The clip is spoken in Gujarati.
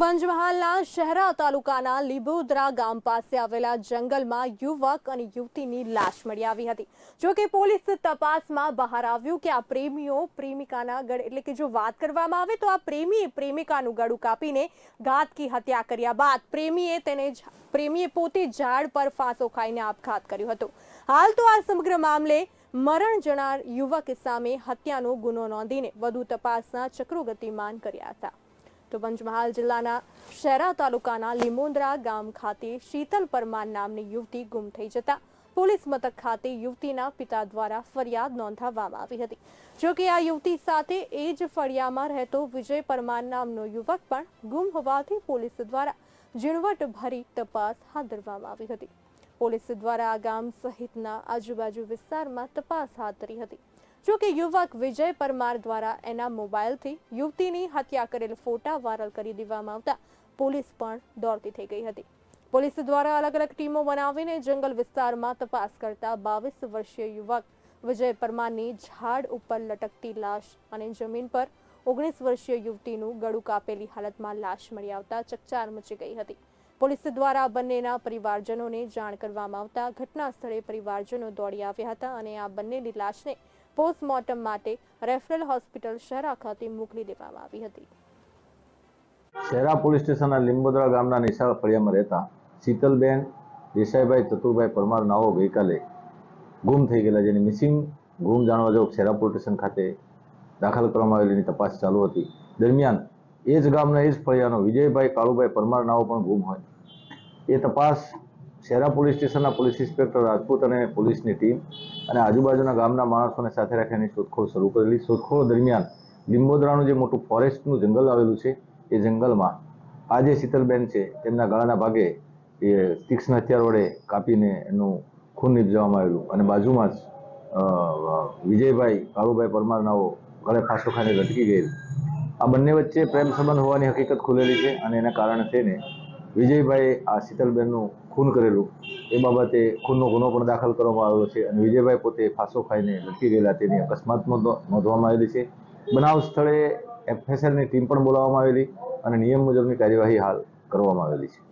પંચમહાલના શહેરા તાલુકાના લીબોદરા ગામ પાસે આવેલા જંગલમાં યુવક અને યુવતીની લાશ મળી આવી હતી. જો કે પોલીસ તપાસમાં બહાર આવ્યું કે આ પ્રેમીઓ પ્રેમિકાના ગળ એટલે કે જો વાત કરવામાં આવે તો આ પ્રેમીએ પ્રેમિકાનું ગળું કાપીને ઘાતકી હત્યા કર્યા બાદ પ્રેમીએ તેને પ્રેમીએ પોતે ઝાડ પર ફાંસો ખાઈને આપઘાત કર્યો હતો. હાલ તો આ સમગ્ર મામલે મરણ જનાર યુવક સામે હત્યાનો ગુનો નોંધીને વધુ તપાસના ચક્રો ગતિમાન કર્યા હતા. તો પંચમહાલ જિલ્લાના શહેરા તાલુકાના લીમોન્દ્રા ગામ ખાતે શીતલ પરમાર નામની યુવતી ગુમ થઈ જતા પોલીસ મથક ખાતે યુવતીના પિતા દ્વારા ફરિયાદ નોંધાવવામાં આવી હતી. જો કે આ યુવતી સાથે એ જ ફળિયામાં રહેતો વિજય પરમાર નામનો યુવક પણ ગુમ હોવાથી પોલીસ દ્વારા ઝીણવટભરી તપાસ હાથ ધરવામાં આવી હતી. પોલીસ દ્વારા આ ગામ સહિતના આજુબાજુ વિસ્તારમાં તપાસ હાથ ધરી હતી. જો કે યુવક વિજય પરમાર દ્વારા એના મોબાઈલથી યુવતીની હત્યા કરેલ ફોટા વાયરલ કરી દેવામાં આવતા પોલીસ પણ દોડતી થઈ ગઈ હતી. પોલીસ દ્વારા અલગ અલગ ટીમો બનાવીને જંગલ વિસ્તારમાં તપાસ કરતા બાવીસ વર્ષીય યુવક વિજય પરમારની ઝાડ ઉપર લટકતી લાશ અને જમીન પર ઓગણીસ વર્ષીય યુવતીનું ગળું કાપેલી હાલતમાં લાશ મળી આવતા ચકચાર મચી ગઈ હતી. પોલીસ દ્વારા બંનેના પરિવારજનોને જાણ કરવામાં આવતા ઘટના સ્થળે પરિવારજનો દોડી આવ્યા હતા અને આ બંનેની લાશને પોસ્ટમોર્ટમ માટે રેફરલ હોસ્પિટલ શહેરા ખાતે મોકલી દેવામાં આવી હતી. શહેરા પોલીસ સ્ટેશનના લીંબોદરા ગામના નિશાળ ફળિયામાં રહેતા શીતલબેન, દેસાઈભાઈ, ચતુરભાઈ પરમાર નાઓ ગઈકાલે ગુમ થઈ ગયેલા જેની મિસિંગ ગુમ જાણવા જવું શહેરા પોલીસ સ્ટેશન ખાતે દાખલ કરવામાં આવેલીની તપાસ ચાલુ હતી. દરમિયાન એ જ ગામના એ જ ફળિયાનો વિજયભાઈ કાળુભાઈ પરમાર નાઓ પણ ગુમ હોય. એ તપાસ શહેરા પોલીસ સ્ટેશનના પોલીસ ઇન્સ્પેક્ટર રાજપૂત અને પોલીસની ટીમ અને આજુબાજુના ગામના માણસોને સાથે રાખીને શોધખોળ શરૂ કરેલી. શોધખોળ દરમિયાન લીંબોદરાનું જે મોટું ફોરેસ્ટનું જંગલ આવેલું છે, એ જંગલમાં આ જે શીતલબેન છે. તેમના ગળાના ભાગે એ તીક્ષ્ણ હથિયાર વડે કાપીને એનું ખૂન નિપજાવવામાં આવેલું. અને બાજુમાં જ વિજયભાઈ, કાળુભાઈ પરમારનાઓ ગળે ફાંસો ખાઈને લટકી ગયેલ. આ બંને વચ્ચે પ્રેમ સંબંધ હોવાની હકીકત ખુલેલી છે અને એના કારણે થઈને વિજયભાઈએ આ શીતલબેનનું ખૂન કરેલું. એ બાબતે ખૂનનો ગુનો પણ દાખલ કરવામાં આવ્યો છે અને વિજયભાઈ પોતે ફાંસો ખાઈને લટકી ગયેલા તેની અકસ્માત નોંધ- નોંધવામાં આવેલી છે. બનાવ સ્થળે એફએસએલની ટીમ પણ બોલાવવામાં આવેલી અને નિયમ મુજબની કાર્યવાહી હાલ કરવામાં આવેલી છે.